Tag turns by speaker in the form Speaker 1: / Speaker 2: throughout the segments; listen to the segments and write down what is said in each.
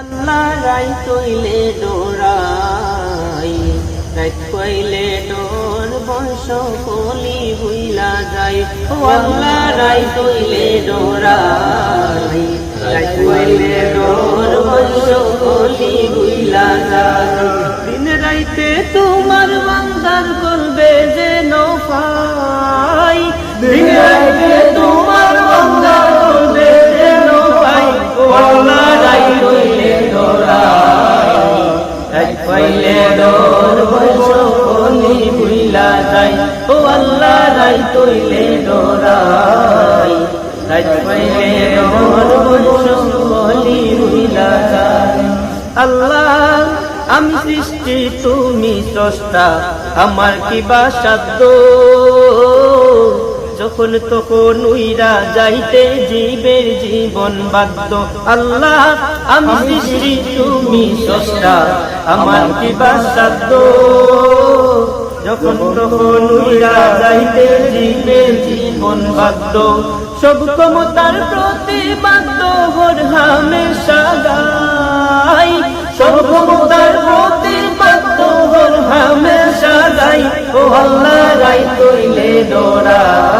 Speaker 1: আল্লাহ রাই তৈলে ডোরাই রাত কইলে ডোর বংশ কলি ভুইলা যায় ও আল্লাহ রাই তৈলে ডোরাই রাত কইলে ডোর বংশ কলি ভুইলা যায় দিন রাইতে তোমার বান্দার করবে যে নৌকাই দিন রাইতে তোমার কইলে ডোর বংশ ভুইলা যায় ও আল্লাহ রাই তৈলে ডোরাই। রাত কইলে ডোর বংশ ভুইলা যায় আল্লাহ, আমি সৃষ্টি, তুমি স্রষ্টা, আমার কি বা সাধ্য? যখন তখন উইরা যাইতে জীবের জীবন বাধ্য। আল্লাহ, আমি সৃষ্টি, তুমি স্রষ্টা আমার কি বা সাধ্য যখন তখন উইরা যাইতে জীবের জীবন বাধ্য। সব ক্ষমতার প্রতি বাধ্য হর হামেশা গাই সব ক্ষমতার প্রতি বাধ্য হর হামেশা গাই ও আল্লাহ রাই তৈলে রাই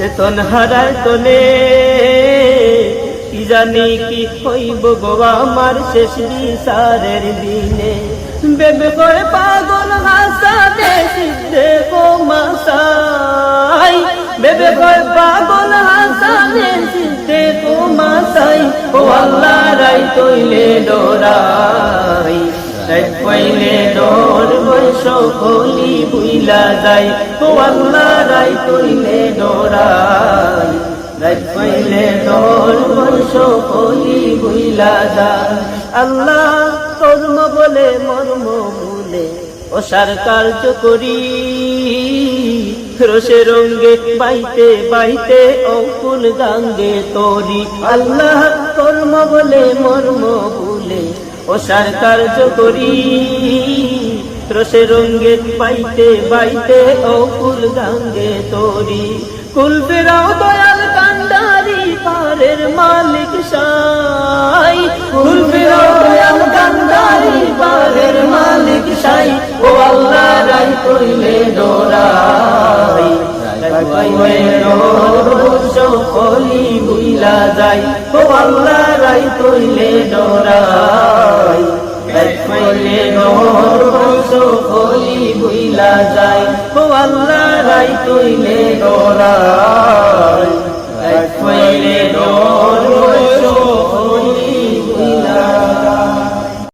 Speaker 1: চেতন হারায় তোনে কি জানি কি কইব গো আমার শেষ বিচারের দিনে। বেবে করে পাগল হাসা দে সিদ্ধে গো মাসাই। বেবে করে পাগল হাসা দে সিদ্ধে গো মাসাই। ও আল্লাহ রাই তৈলে ডোরাই রাই কইলে ডোর বৈশ বুইলা যাই, ও আল্লাহ রাই তৈলে ডোরাই। রাই কইলে ডোর বৈশ কলি বুইলা যায়। আল্লাহ কর্ম বলে, মর্ম ভুলে অসার কার্য করি। রসে রঙ্গে বাইতে বাইতে অকুল গাঙ্গে তরি। আল্লাহ কর্ম বলে, মর্ম ভুলে অসার কার্য করি। রসে রঙ্গে পাইতে বাইতে বাইতে অকুল গাঙ্গে তোরি। কুল ফেরাও দয়াল কান্ডারি পারের মালিক সাই। কুল ফেরাও দয়াল কান্ডারি পারের মালিক সাই। ও আল্লাহ রাই কইলে ডোরাই রাই কইলে ডোর কলি বুইলা যাই ও আল্লাহ রাই কইলে ডোরাই কইলে অলি বুইলা যায়। ও আল্লাহ রাই তুইলে গোরা